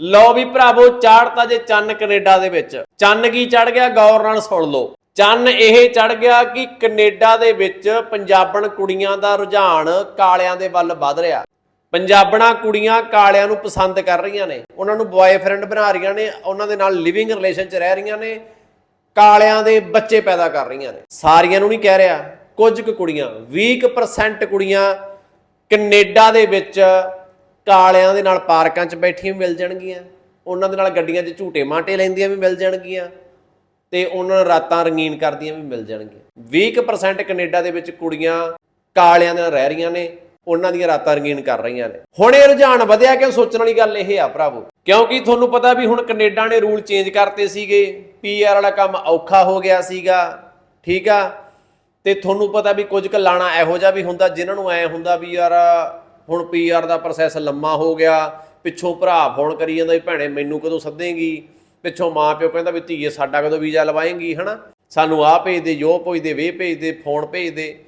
ਲਓ ਵੀ ਭਰਾਵੋ ਚਾੜਤਾ ਜੇ ਚੰਨ ਕੈਨੇਡਾ ਦੇ ਵਿੱਚ। ਚੰਨ ਕੀ ਚੜ ਗਿਆ? ਗੌਰ ਨਾਲ ਸੁਣ ਲਓ। ਚੰਨ ਇਹ ਚੜ ਗਿਆ ਕਿ ਕੈਨੇਡਾ ਦੇ ਵਿੱਚ ਪੰਜਾਬਣ ਕੁੜੀਆਂ ਦਾ ਰੁਝਾਨ ਕਾਲਿਆਂ ਦੇ ਵੱਲ ਵੱਧ ਰਿਹਾ। ਪੰਜਾਬਣਾ ਕੁੜੀਆਂ ਕਾਲਿਆਂ ਨੂੰ ਪਸੰਦ ਕਰ ਰਹੀਆਂ ਨੇ। ਉਹਨਾਂ ਨੂੰ ਬॉयਫ੍ਰੈਂਡ ਬਣਾ ਰਹੀਆਂ ਨੇ, ਉਹਨਾਂ ਦੇ ਨਾਲ ਲਿਵਿੰਗ ਰਿਲੇਸ਼ਨ 'ਚ ਰਹਿ ਰਹੀਆਂ ਨੇ, ਕਾਲਿਆਂ ਦੇ ਬੱਚੇ ਪੈਦਾ ਕਰ ਰਹੀਆਂ ਨੇ। ਸਾਰੀਆਂ ਨੂੰ ਨਹੀਂ ਕਹਿ ਰਿਹਾ। ਕੁਝ ਕੁ ਕੁੜੀਆਂ 20% ਕੁੜੀਆਂ ਕੈਨੇਡਾ ਦੇ ਵਿੱਚ ਕਾਲਿਆਂ ਦੇ ਨਾਲ ਪਾਰਕਾਂ 'ਚ ਬੈਠੀਆਂ ਵੀ ਮਿਲ ਜਾਣਗੀਆਂ, ਉਹਨਾਂ ਦੇ ਨਾਲ ਗੱਡੀਆਂ 'ਚ ਝੂਟੇ ਮਾਂਟੇ ਲੈਂਦੀਆਂ ਵੀ ਮਿਲ ਜਾਣਗੀਆਂ ਤੇ ਉਹਨਾਂ ਨੂੰ ਰਾਤਾਂ ਰੰਗੀਨ ਕਰਦੀਆਂ ਵੀ ਮਿਲ ਜਾਣਗੀਆਂ। 20% ਕੈਨੇਡਾ ਦੇ ਵਿੱਚ ਕੁੜੀਆਂ ਕਾਲਿਆਂ ਦੇ ਨਾਲ ਰਹਿ ਰਹੀਆਂ ਨੇ, ਉਹਨਾਂ ਦੀਆਂ ਰਾਤਾਂ ਰੰਗੀਨ ਕਰ ਰਹੀਆਂ ਨੇ। ਹੁਣ ਇਹ ਰੁਝਾਨ ਵਧਿਆ ਕਿ ਸੋਚਣ ਵਾਲੀ ਗੱਲ ਇਹ ਆ ਭਰਾਵੋ, ਕਿਉਂਕਿ ਤੁਹਾਨੂੰ ਪਤਾ ਵੀ ਹੁਣ ਕੈਨੇਡਾ ਨੇ ਰੂਲ ਚੇਂਜ ਕਰਤੇ ਸੀਗੇ ਪੀਆਰ ਵਾਲਾ ਕੰਮ ਔਖਾ ਹੋ ਗਿਆ ਸੀਗਾ, ਠੀਕ ਆ? ਤੇ ਤੁਹਾਨੂੰ ਪਤਾ ਵੀ ਕੁਝ ਕੁ ਲਾਣਾ ਇਹੋ ਜਿਹਾ ਵੀ ਹੁੰਦਾ, ਜਿਨ੍ਹਾਂ ਨੂੰ ਐ ਹੁੰਦਾ ਵੀ ਯਾਰ ਹੁਣ ਪੀਆਰ ਦਾ ਪ੍ਰੋਸੈਸ ਲੰਮਾ ਹੋ ਗਿਆ, ਪਿੱਛੋਂ ਭਰਾ ਫੋਨ ਕਰੀ ਜਾਂਦਾ ਵੀ ਭੈਣੇ ਮੈਨੂੰ ਕਦੋਂ ਸੱਦੇਂਗੀ? ਪਿੱਛੋਂ ਮਾਂ ਪਿਓ ਕਹਿੰਦਾ ਵੀ ਧੀਏ ਸਾਡਾ ਕਦੋਂ ਵੀਜ਼ਾ ਲਵਾਏਂਗੀ, ਹਨਾ? ਸਾਨੂੰ ਆਹ ਭੇਜ ਦੇ ਜੋ ਭੇਜ ਦੇ, ਵੇ ਭੇਜ ਦੇ, ਫੋਨ ਭੇਜ ਦੇ।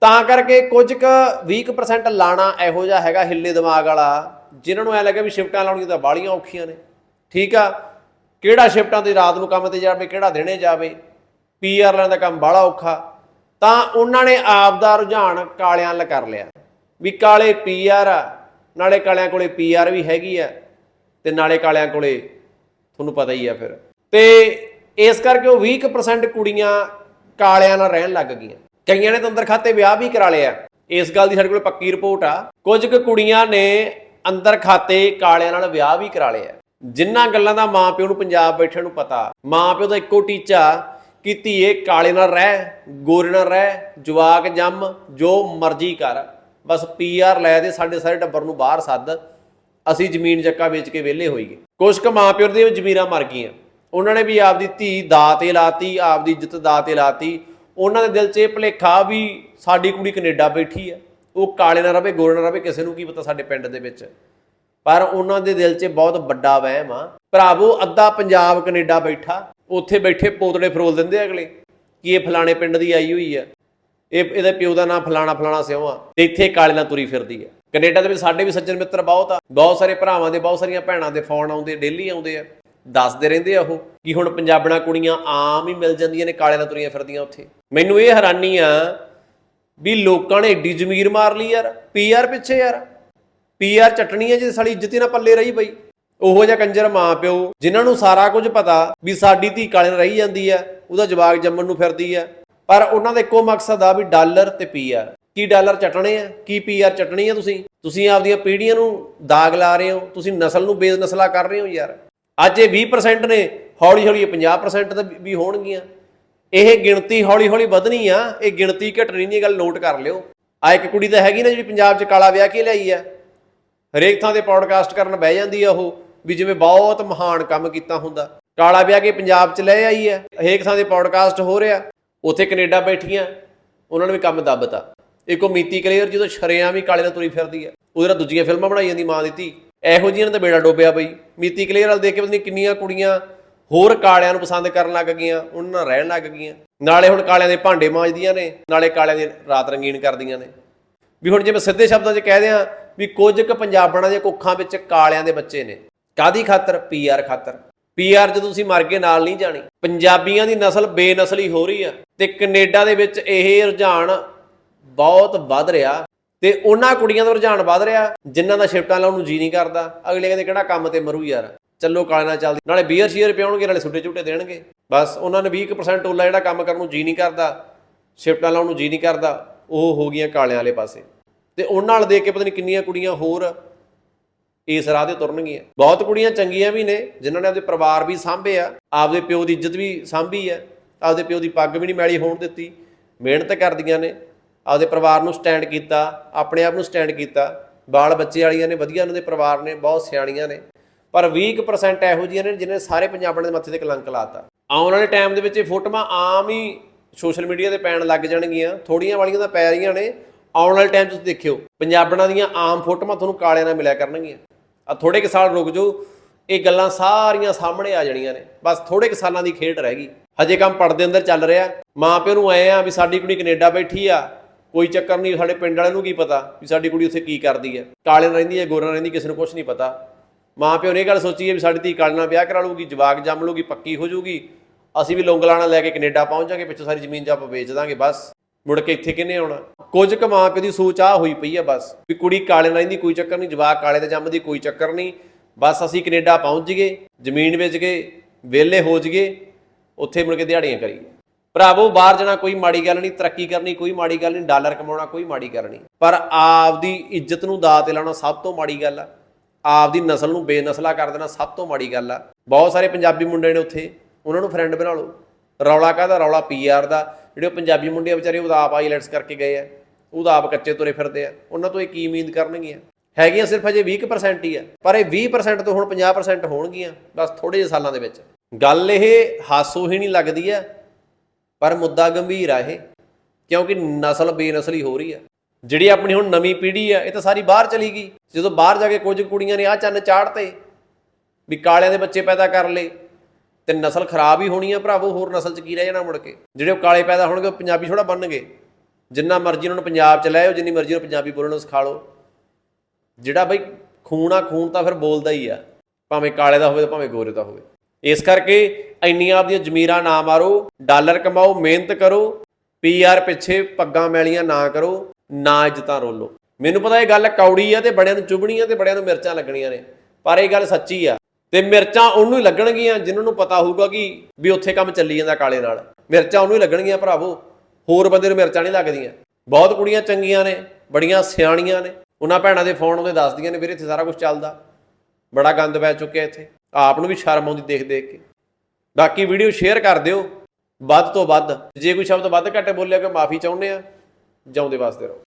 ਤਾਂ ਕਰਕੇ ਕੁਝ ਕੁ 20% ਲਾਣਾ ਇਹੋ ਜਿਹਾ ਹੈਗਾ ਹਿੱਲੇ ਦਿਮਾਗ ਵਾਲਾ, ਜਿਨ੍ਹਾਂ ਨੂੰ ਐ ਲੱਗੇ ਵੀ ਸ਼ਿਫਟਾਂ ਲਾਉਣੀਆਂ ਤਾਂ ਬਾਲੀਆਂ ਔਖੀਆਂ ਨੇ। ਠੀਕ ਆ? ਕਿਹੜਾ ਸ਼ਿਫਟਾਂ ਤੇ ਰਾਤ ਨੂੰ ਕੰਮ ਤੇ ਜਾਵੇ, ਕਿਹੜਾ ਦਿਨੇ ਜਾਵੇ? ਪੀਆਰ ਲੈਣ ਦਾ ਕੰਮ ਬਾਹਲਾ ਔਖਾ। ਤਾਂ ਉਹਨਾਂ ਨੇ ਆਪ ਦਾ ਰੁਝਾਨ ਕਾਲਿਆਂ ਵੱਲ ਕਰ ਲਿਆ। ਵੀ ਕਾਲੇ ਪੀਆਰ ਆ, ਨਾਲੇ ਕਾਲਿਆਂ ਕੋਲੇ ਪੀਆਰ ਵੀ ਹੈਗੀ ਆ, ਤੇ ਨਾਲੇ ਕਾਲਿਆਂ ਕੋਲੇ ਤੁਹਾਨੂੰ ਪਤਾ ਹੀ ਆ ਫਿਰ। ਤੇ ਇਸ ਕਰਕੇ ਉਹ 20% ਕੁੜੀਆਂ ਕਾਲਿਆਂ ਨਾਲ ਰਹਿਣ ਲੱਗ ਗਈਆਂ। ਕਈਆਂ ਨੇ ਤਾਂ ਅੰਦਰ ਖਾਤੇ ਵਿਆਹ ਵੀ ਕਰਾ ਲਿਆ। ਇਸ ਗੱਲ ਦੀ ਸਾਡੇ ਕੋਲ ਪੱਕੀ ਰਿਪੋਰਟ ਆ। ਕੁਝ ਕੁ ਕੁੜੀਆਂ ਨੇ ਅੰਦਰ ਖਾਤੇ ਕਾਲਿਆਂ ਨਾਲ ਵਿਆਹ ਵੀ ਕਰਾ ਲਿਆ। ਜਿੰਨਾਂ ਗੱਲਾਂ ਦਾ ਮਾਂ ਪਿਓ ਨੂੰ ਪੰਜਾਬ ਬੈਠੇ ਨੂੰ ਪਤਾ ਮਾਂ ਪਿਓ ਦਾ ਇੱਕੋ ਟੀਚਾ ਕਿ ਧੀਏ ਕਾਲੇ ਨਾਲ ਰਹਿ, ਗੋਰੇ ਨਾਲ ਰਹਿ, ਜਵਾਕ ਜੰਮ, ਜੋ ਮਰਜ਼ੀ ਕਰ। ਬਸ ਪੀਆਰ ਲੈ ਦੇ, ਸਾਡੇ ਸਾਰੇ ਟੱਬਰ ਨੂੰ ਬਾਹਰ ਸੱਦ। ਅਸੀਂ ਜ਼ਮੀਨ ਜੱਕਾ ਵੇਚ ਕੇ ਵਿਹਲੇ ਹੋਈਏ। ਕੁਝ ਕੁ ਮਾਂ ਪਿਓ ਦੀਆਂ ਜ਼ਮੀਰਾਂ ਮਰ ਗਈਆਂ। ਉਹਨਾਂ ਨੇ ਵੀ ਆਪਦੀ ਧੀ ਦਾਅ ਤੇ ਲਾਤੀ, ਆਪਦੀ ਇੱਜ਼ਤ ਦਾਅ ਤੇ ਲਾਤੀ। ਉਹਨਾਂ ਦੇ ਦਿਲ 'ਚ ਇਹ ਭੁਲੇਖਾ ਵੀ ਸਾਡੀ ਕੁੜੀ ਕੈਨੇਡਾ ਬੈਠੀ ਆ। ਉਹ ਕਾਲੇ ਨਾ ਰਵੇ, ਗੋਰੇ ਨਾ ਰਵੇ, ਕਿਸੇ ਨੂੰ ਕੀ ਪਤਾ ਸਾਡੇ ਪਿੰਡ ਦੇ ਵਿੱਚ। ਪਰ ਉਹਨਾਂ ਦੇ ਦਿਲ 'ਚ ਬਹੁਤ ਵੱਡਾ ਵਹਿਮ ਆ। ਭਰਾਵੋ, ਅੱਧਾ ਪੰਜਾਬ ਕੈਨੇਡਾ ਬੈਠਾ। ਉੱਥੇ ਬੈਠੇ ਪੋਤੜੇ ਫਰੋਲ ਦਿੰਦੇ ਅਗਲੇ। ਕਿ ਇਹ ਫਲਾਣੇ ਪਿੰਡ ਦੀ ਆਈ ਹੋਈ ਆ? ਇਹ ਇਹਦੇ ਪਿਓ ਦਾ ਨਾਂ ਫਲਾਣਾ ਫਲਾਣਾ ਸਿਉ ਆ ਤੇ ਇੱਥੇ ਕਾਲੇ ਨਾਲ ਤੁਰੀ ਫਿਰਦੀ ਹੈ ਕੈਨੇਡਾ ਦੇ ਵਿੱਚ ਸਾਡੇ ਵੀ ਸੱਜਣ ਮਿੱਤਰ ਬਹੁਤ ਆ। ਬਹੁਤ ਸਾਰੇ ਭਰਾਵਾਂ ਦੇ, ਬਹੁਤ ਸਾਰੀਆਂ ਭੈਣਾਂ ਦੇ ਫੋਨ ਆਉਂਦੇ ਡੇਲੀ ਆਉਂਦੇ ਆ। ਦੱਸਦੇ ਰਹਿੰਦੇ ਆ ਉਹ ਕਿ ਹੁਣ ਪੰਜਾਬਣਾ ਕੁੜੀਆਂ ਆਮ ਹੀ ਮਿਲ ਜਾਂਦੀਆਂ ਨੇ ਕਾਲੇ ਨਾਲ ਤੁਰੀਆਂ ਫਿਰਦੀਆਂ ਉੱਥੇ। ਮੈਨੂੰ ਇਹ ਹੈਰਾਨੀ ਆ ਵੀ ਲੋਕਾਂ ਨੇ ਏਡੀ ਜ਼ਮੀਰ ਮਾਰ ਲਈ ਯਾਰ। ਪੀਆਰ ਪਿੱਛੇ ਯਾਰ। ਪੀਆਰ ਚਟਣੀ ਹੈ ਜੇ ਸਾਡੀ ਇੱਜ਼ਤ ਹੀ ਨਾ ਪੱਲੇ ਰਹੀ ਬਈ। ਉਹੋ ਜਿਹਾ ਕੰਜਰ ਮਾਂ ਪਿਓ ਜਿਨ੍ਹਾਂ ਨੂੰ ਸਾਰਾ ਕੁਝ ਪਤਾ ਵੀ ਸਾਡੀ ਧੀ ਕਾਲੇ ਨਾਲ ਰਹੀ ਜਾਂਦੀ ਆ, ਉਹਦਾ ਜਵਾਕ ਜੰਮਣ ਨੂੰ ਫਿਰਦੀ ਆ। ਪਰ ਉਹਨਾਂ ਦਾ ਇੱਕੋ ਮਕਸਦ ਆ ਵੀ ਡਾਲਰ ਤੇ ਪੀਆਰ ਕੀ ਡਾਲਰ ਚਟਣੇ ਆ? ਕੀ ਪੀਆਰ ਚਟਣੀ ਆ ਤੁਸੀਂ? ਤੁਸੀਂ ਆਪਦੀਆਂ ਪੀੜ੍ਹੀਆਂ ਨੂੰ ਦਾਗ ਲਾ ਰਹੇ ਹੋ। ਤੁਸੀਂ ਨਸਲ ਨੂੰ ਬੇਨਸਲਾ ਕਰ ਰਹੇ ਹੋ ਯਾਰ। ਅੱਜ ਇਹ 20% ਨੇ ਹੌਲੀ ਹੌਲੀ ਇਹ 50% ਤਾਂ ਵੀ ਹੋਣਗੀਆਂ। ਇਹ ਗਿਣਤੀ ਹੌਲੀ ਹੌਲੀ ਵਧਣੀ ਆ। ਇਹ ਗਿਣਤੀ ਘਟਣੀ ਨਹੀਂ ਗੱਲ ਨੋਟ ਕਰ ਲਿਓ। ਆ ਇੱਕ ਕੁੜੀ ਤਾਂ ਹੈਗੀ ਨਾ ਜਿਹੜੀ ਪੰਜਾਬ 'ਚ ਕਾਲਾ ਵਿਆਹ ਕੇ ਲਿਆਈ ਆ। ਹਰੇਕ ਥਾਂ ਤੇ ਪੌਡਕਾਸਟ ਕਰਨ ਬਹਿ ਜਾਂਦੀ ਆ ਉਹ, ਵੀ ਜਿਵੇਂ ਬਹੁਤ ਮਹਾਨ ਕੰਮ ਕੀਤਾ ਹੁੰਦਾ। ਕਾਲਾ ਵਿਆਹ ਕੇ ਪੰਜਾਬ 'ਚ ਲੈ ਆਈ ਆ। ਹਰੇਕ ਥਾਂ ਤੇ ਪੌਡਕਾਸਟ ਹੋ ਰਿਹਾ। ਉੱਥੇ ਕੈਨੇਡਾ ਬੈਠੀਆਂ, ਉਹਨਾਂ ਨੇ ਵੀ ਕੰਮ ਦੱਬਤਾ। ਇੱਕੋ ਮੀਤੀ ਕਲੀਅਰ ਜਦੋਂ ਸ਼ਰਿਆਂ ਵੀ ਕਾਲੇ ਨਾਲ ਤੁਰੀ ਫਿਰਦੀ ਹੈ। ਉਹਦੇ ਨਾਲ ਦੂਜੀਆਂ ਫਿਲਮਾਂ ਬਣਾਈਆਂ ਜਾਂਦੀ ਮਾਂ ਦਿੱਤੀ। ਇਹੋ ਜਿਹੀਆਂ ਨੇ ਤਾਂ ਬੇੜਾ ਡੋਬਿਆ ਬਈ। ਮੀਤੀ ਕਲੀਅਰ ਵਾਲ ਦੇਖ ਕੇ ਪਤਾ ਨਹੀਂ ਕਿੰਨੀਆਂ ਕੁੜੀਆਂ ਹੋਰ ਕਾਲਿਆਂ ਨੂੰ ਪਸੰਦ ਕਰਨ ਲੱਗ ਗਈਆਂ, ਉਹਨਾਂ ਨਾਲ ਰਹਿਣ ਲੱਗ ਗਈਆਂ। ਨਾਲੇ ਹੁਣ ਕਾਲਿਆਂ ਦੇ ਭਾਂਡੇ ਮਾਂਜਦੀਆਂ ਨੇ, ਨਾਲੇ ਕਾਲਿਆਂ ਦੀ ਰਾਤ ਰੰਗੀਨ ਕਰਦੀਆਂ ਨੇ। ਵੀ ਹੁਣ ਜੇ ਮੈਂ ਸਿੱਧੇ ਸ਼ਬਦਾਂ 'ਚ ਕਹਿ ਦਿਆਂ ਵੀ ਕੁਝ ਕੁ ਪੰਜਾਬਣਾਂ ਦੇ ਕੁੱਖਾਂ ਵਿੱਚ ਕਾਲਿਆਂ ਦੇ ਬੱਚੇ ਨੇ। ਕਾਦੀ ਖਾਤਰ? ਪੀਆਰ ਖਾਤਰ। ਪੀਆਰ ਜਦੋਂ ਤੁਸੀਂ ਮਰ ਗਏ, ਨਾਲ ਨਹੀਂ ਜਾਣੀ। ਪੰਜਾਬੀਆਂ ਦੀ ਨਸਲ ਬੇਨਸਲੀ ਹੋ ਰਹੀ ਆ ਤੇ ਕੈਨੇਡਾ ਦੇ ਵਿੱਚ ਇਹ ਰੁਝਾਨ ਬਹੁਤ ਵੱਧ ਰਿਹਾ ਤੇ ਉਹਨਾਂ ਕੁੜੀਆਂ ਦਾ ਰੁਝਾਨ ਵੱਧ ਰਿਹਾ, ਜਿਨ੍ਹਾਂ ਦਾ ਸ਼ਿਫਟਾਂ ਲਾਉਣ ਨੂੰ ਜੀ ਨਹੀਂ ਕਰਦਾ। ਅਗਲੇ ਕਹਿੰਦੇ, ਕਿਹੜਾ ਕੰਮ ਤੇ ਮਰੂ ਯਾਰ? ਚੱਲੋ ਕਾਲੇ ਨਾਲ ਚੱਲਦੀ। ਨਾਲੇ ਬੀਅਰ ਸ਼ੀਅਰ ਪਿਆਉਣਗੇ ਨਾਲੇ ਛੁੱਟੇ ਛੁੱਟੇ ਦੇਣਗੇ। ਬਸ ਉਹਨਾਂ ਨੇ 20% ਟੋਲਾ ਜਿਹੜਾ ਕੰਮ ਕਰਨ ਨੂੰ ਜੀ ਨਹੀਂ ਕਰਦਾ, ਸ਼ਿਫਟਾਂ ਲਾਉਣ ਨੂੰ ਜੀ ਨਹੀਂ ਕਰਦਾ, ਉਹ ਹੋ ਗਈਆਂ ਕਾਲਿਆਂ ਵਾਲੇ ਪਾਸੇ। ਤੇ ਉਹਨਾਂ ਨਾਲ ਦੇਖ ਕੇ ਪਤਾ ਨਹੀਂ ਕਿੰਨੀਆਂ ਕੁੜੀਆਂ ਹੋਰ ਇਸ ਰਾਹ ਤੇ ਤੁਰਨਗੀਆਂ। ਬਹੁਤ ਕੁੜੀਆਂ ਚੰਗੀਆਂ ਵੀ ਨੇ, ਜਿਨ੍ਹਾਂ ਨੇ ਆਪਦੇ ਪਰਿਵਾਰ ਵੀ ਸਾਂਭੇ ਆ, ਆਪਦੇ ਪਿਓ ਦੀ ਇੱਜ਼ਤ ਵੀ ਸਾਂਭੀ ਆ, ਆਪਦੇ ਪਿਓ ਦੀ ਪੱਗ ਵੀ ਨਹੀਂ ਮੈਲੀ ਹੋਣ ਦਿੱਤੀ, ਮਿਹਨਤ ਕਰਦੀਆਂ ਨੇ, ਆਪਦੇ ਪਰਿਵਾਰ ਨੂੰ ਸਟੈਂਡ ਕੀਤਾ, ਆਪਣੇ ਆਪ ਨੂੰ ਸਟੈਂਡ ਕੀਤਾ। ਬਾਲ ਬੱਚੇ ਵਾਲੀਆਂ ਨੇ, ਵਧੀਆ ਉਹਨਾਂ ਦੇ ਪਰਿਵਾਰ ਨੇ, ਬਹੁਤ ਸਿਆਣੀਆਂ ਨੇ। ਪਰ 20% ਇਹੋ ਜਿਹੀਆਂ ਨੇ ਜਿਨ੍ਹਾਂ ਨੇ ਸਾਰੇ ਪੰਜਾਬਣ ਦੇ ਮੱਥੇ ਤੇ ਕਲੰਕ ਲਾਤਾ ਆਉਣ ਵਾਲੇ ਟਾਈਮ ਦੇ ਵਿੱਚ ਇਹ ਫੋਟੋਆਂ ਆਮ ਹੀ ਸੋਸ਼ਲ ਮੀਡੀਆ ਤੇ ਪੈਣ ਲੱਗ ਜਾਣਗੀਆਂ। ਥੋੜੀਆਂ ਵਾਲੀਆਂ ਤਾਂ ਪੈ ਰਹੀਆਂ ਨੇ। ਆਉਣ ਵਾਲੇ ਟਾਈਮ ਤੁਸੀਂ ਦੇਖਿਓ, ਪੰਜਾਬਣਾਂ ਦੀਆਂ ਆਮ ਫੋਟੋਆਂ ਤੁਹਾਨੂੰ ਕਾਲਿਆਂ ਨਾਲ ਮਿਲਿਆ ਕਰਨਗੀਆਂ। ਆ ਥੋੜੇ ਕੁ ਸਾਲ ਰੁਕ ਜਾਓ, ਇਹ ਗੱਲਾਂ ਸਾਰੀਆਂ ਸਾਹਮਣੇ ਆ ਜਾਣੀਆਂ ਨੇ। ਬਸ ਥੋੜੇ ਕੁ ਸਾਲਾਂ ਦੀ ਖੇਡ ਰਹਿ ਗਈ। ਹਜੇ ਕੰਮ ਪੜਦੇ ਅੰਦਰ ਚੱਲ ਰਿਹਾ। ਮਾਂ ਪਿਓ ਨੂੰ ਆਏ ਆ ਵੀ ਸਾਡੀ ਕੁੜੀ ਕੈਨੇਡਾ ਬੈਠੀ ਆ। ਕੋਈ ਚੱਕਰ ਨਹੀਂ, ਸਾਡੇ ਪਿੰਡ ਵਾਲਿਆਂ ਨੂੰ ਕੀ ਪਤਾ ਵੀ ਸਾਡੀ ਕੁੜੀ ਉੱਥੇ ਕੀ ਕਰਦੀ ਹੈ ਕਾਲੇ ਰਹਿੰਦੀ ਹੈ ਗੋਰਾ ਰਹਿੰਦੀ, ਕਿਸੇ ਨੂੰ ਕੁਝ ਨਹੀਂ ਪਤਾ। ਮਾਂ ਪਿਓ ਨੇ ਇਹ ਗੱਲ ਸੋਚੀ ਹੈ ਵੀ ਸਾਡੀ ਧੀ ਕਾਲੇ ਨਾਲ ਵਿਆਹ ਕਰਾ ਲੂਗੀ ਜਵਾਕ ਜੰਮ ਲੂਗੀ ਪੱਕੀ ਹੋ ਜੂਗੀ ਅਸੀਂ ਵੀ ਲੋਂਗਲਾਣਾ ਲੈ ਕੇ ਕੈਨੇਡਾ ਪਹੁੰਚ ਜਾਾਂਗੇ, ਪਿੱਛੋਂ ਸਾਰੀ ਜ਼ਮੀਨ ਜੱਪ ਵੇਚ ਦਾਂਗੇ, ਬਸ। ਮੁੜ ਕੇ ਇੱਥੇ ਕਿੰਨੇ ਆਉਣਾ? ਕੁਝ ਕੁ ਮਾਂ ਪਿਓ ਦੀ ਸੋਚ ਆ ਹੋਈ ਪਈ ਆ ਬਸ, ਵੀ ਕੁੜੀ ਕਾਲੇ ਨਾਲ ਰਹਿੰਦੀ, ਕੋਈ ਚੱਕਰ ਨਹੀਂ, ਜਵਾਕ ਕਾਲੇ ਦੇ ਜੰਮਦੀ, ਕੋਈ ਚੱਕਰ ਨਹੀਂ। ਬਸ ਅਸੀਂ ਕੈਨੇਡਾ ਪਹੁੰਚ ਜੀਏ, ਜ਼ਮੀਨ ਵੇਚ ਕੇ, ਵਿਹਲੇ ਹੋ ਜੀਏ, ਉੱਥੇ ਮੁੜ ਕੇ ਦਿਹਾੜੀਆਂ ਕਰੀਏ। ਭਰਾਵੋ, ਬਾਹਰ ਜਾਣਾ ਕੋਈ ਮਾੜੀ ਗੱਲ ਨਹੀਂ, ਤਰੱਕੀ ਕਰਨੀ ਕੋਈ ਮਾੜੀ ਗੱਲ ਨਹੀਂ, ਡਾਲਰ ਕਮਾਉਣਾ ਕੋਈ ਮਾੜੀ ਗੱਲ ਨਹੀਂ। ਪਰ ਆਪਦੀ ਇੱਜ਼ਤ ਨੂੰ ਦਾਅ ਤੇ ਲਾਉਣਾ ਸਭ ਤੋਂ ਮਾੜੀ ਗੱਲ ਆ। ਆਪਦੀ ਨਸਲ ਨੂੰ ਬੇਨਸਲਾ ਕਰ ਦੇਣਾ ਸਭ ਤੋਂ ਮਾੜੀ ਗੱਲ ਆ। ਬਹੁਤ ਸਾਰੇ ਪੰਜਾਬੀ ਮੁੰਡੇ ਨੇ ਉੱਥੇ, ਉਹਨਾਂ ਨੂੰ ਫਰੈਂਡ ਬਣਾ ਲਓ। ਰੌਲਾ ਕਾਹਦਾ? ਰੌਲਾ ਪੀਆਰ ਦਾ। ਜਿਹੜੇ ਉਹ ਪੰਜਾਬੀ ਮੁੰਡੇ ਵਿਚਾਰੇ ਉਹਦਾ ਆਪ ਆਈਲੈਟਸ ਕਰਕੇ ਗਏ ਆ। ਉਹਦਾ ਆਪ ਕੱਚੇ ਤੁਰੇ ਫਿਰਦੇ ਆ। ਉਹਨਾਂ ਤੋਂ ਇਹ ਕੀ ਉਮੀਦ ਕਰਨਗੀਆਂ? ਹੈਗੀਆਂ ਸਿਰਫ ਅਜੇ 20% ਹੀ ਆ। ਪਰ ਇਹ 20% ਤੋਂ ਹੁਣ 50% ਹੋਣਗੀਆਂ, ਬਸ ਥੋੜੇ ਜਿਹੇ ਸਾਲਾਂ ਦੇ ਵਿੱਚ। ਗੱਲ ਇਹ ਹਾਸੋ ਹੀ ਨਹੀਂ ਲੱਗਦੀ ਆ, ਪਰ ਮੁੱਦਾ ਗੰਭੀਰ ਆ ਇਹ, ਕਿਉਂਕਿ ਨਸਲ ਬੇਨਸਲੀ ਹੋ ਰਹੀ ਆ। ਜਿਹੜੀ ਆਪਣੀ ਹੁਣ ਨਵੀਂ ਪੀੜ੍ਹੀ ਆ, ਇਹ ਤਾਂ ਸਾਰੀ ਬਾਹਰ ਚਲੀ ਗਈ। ਜਦੋਂ ਬਾਹਰ ਜਾ ਕੇ ਕੁਝ ਕੁੜੀਆਂ ਨੇ ਆ ਚੰਨ ਚਾੜਤੇ, ਵੀ ਕਾਲਿਆਂ ਦੇ ਬੱਚੇ ਪੈਦਾ ਕਰ ਲਏ ਤੇ ਨਸਲ ਖਰਾਬ ਹੀ ਹੋਣੀ ਆ ਭਰਾਵੋ, ਹੋਰ ਨਸਲ ਚ ਕੀ ਰਹਿ ਜਾਣਾ ਮੁੜ ਕੇ? ਜਿਹੜੇ ਉਹ ਕਾਲੇ ਪੈਦਾ ਹੋਣਗੇ, ਉਹ ਪੰਜਾਬੀ ਥੋੜਾ ਬਣਨਗੇ। ਜਿੰਨਾ ਮਰਜ਼ੀ ਉਹਨਾਂ ਨੂੰ ਪੰਜਾਬ ਚ ਲੈ ਆਓ, ਜਿੰਨੀ ਮਰਜ਼ੀ ਉਹ ਪੰਜਾਬੀ ਬੋਲਣ ਨੂੰ ਸਿਖਾ ਲਓ। ਜਿਹੜਾ ਬਈ ਖੂਨ ਆ, ਖੂਨ ਤਾਂ ਫਿਰ ਬੋਲਦਾ ਹੀ ਆ। ਭਾਵੇਂ ਕਾਲੇ ਦਾ ਹੋਵੇ ਤੇ ਭਾਵੇਂ ਗੋਰੇ ਦਾ ਹੋਵੇ। ਇਸ ਕਰਕੇ ਇੰਨੀਆਂ ਆਪਦੀਆਂ ਜ਼ਮੀਰਾਂ ਨਾ ਮਾਰੋ, ਡਾਲਰ ਕਮਾਓ, ਮਿਹਨਤ ਕਰੋ ਪੀਆਰ ਪਿੱਛੇ ਪੱਗਾਂ ਮੈਲੀਆਂ ਨਾ ਕਰੋ, ਨਾ ਇੱਜ਼ਤਾਂ ਰੋਲੋ। ਮੈਨੂੰ ਪਤਾ ਇਹ ਗੱਲ ਕੌੜੀ ਆ ਤੇ ਬੜਿਆਂ ਨੂੰ ਚੁਭਣੀ ਆ ਤੇ ਬੜਿਆਂ ਨੂੰ ਮਿਰਚਾਂ ਲੱਗਣੀਆਂ ਨੇ। ਪਰ ਇਹ ਗੱਲ ਸੱਚੀ ਆ। ਤੇ ਮਿਰਚਾਂ ਉਹਨੂੰ ਹੀ ਲੱਗਣਗੀਆਂ, ਜਿਨ੍ਹਾਂ ਨੂੰ ਪਤਾ ਹੋਊਗਾ ਕਿ ਵੀ ਉੱਥੇ ਕੰਮ ਚੱਲੀ ਜਾਂਦਾ ਕਾਲੇ ਨਾਲ। ਮਿਰਚਾਂ ਉਹਨੂੰ ਹੀ ਲੱਗਣਗੀਆਂ ਭਰਾਵੋ। ਹੋਰ ਬੰਦੇ ਨੂੰ ਮਿਰਚਾਂ ਨਹੀਂ ਲੱਗਦੀਆਂ। ਬਹੁਤ ਕੁੜੀਆਂ ਚੰਗੀਆਂ ਨੇ, ਬੜੀਆਂ ਸਿਆਣੀਆਂ ਨੇ। ਉਹਨਾਂ ਭੈਣਾਂ ਦੇ ਫੋਨ ਉਹਦੇ ਦੱਸਦੀਆਂ ਨੇ, ਵੀਰੇ, ਇੱਥੇ ਸਾਰਾ ਕੁਝ ਚੱਲਦਾ। ਬੜਾ ਗੰਦ ਪੈ ਚੁੱਕਿਆ ਇੱਥੇ। ਆਪ ਨੂੰ ਵੀ ਸ਼ਰਮ ਆਉਂਦੀ ਦੇਖ ਦੇਖ ਕੇ। ਬਾਕੀ ਵੀਡੀਓ ਸ਼ੇਅਰ ਕਰ ਦਿਓ। ਵੱਧ ਤੋਂ ਵੱਧ। ਜੇ ਕੋਈ ਸ਼ਬਦ ਵੱਧ ਘੱਟ ਬੋਲਿਆ, ਕਿ ਮਾਫੀ ਚਾਹੁੰਦੇ ਆ, ਜਾਉਂਦੇ ਵਾਸਤੇ ਰਹੋ।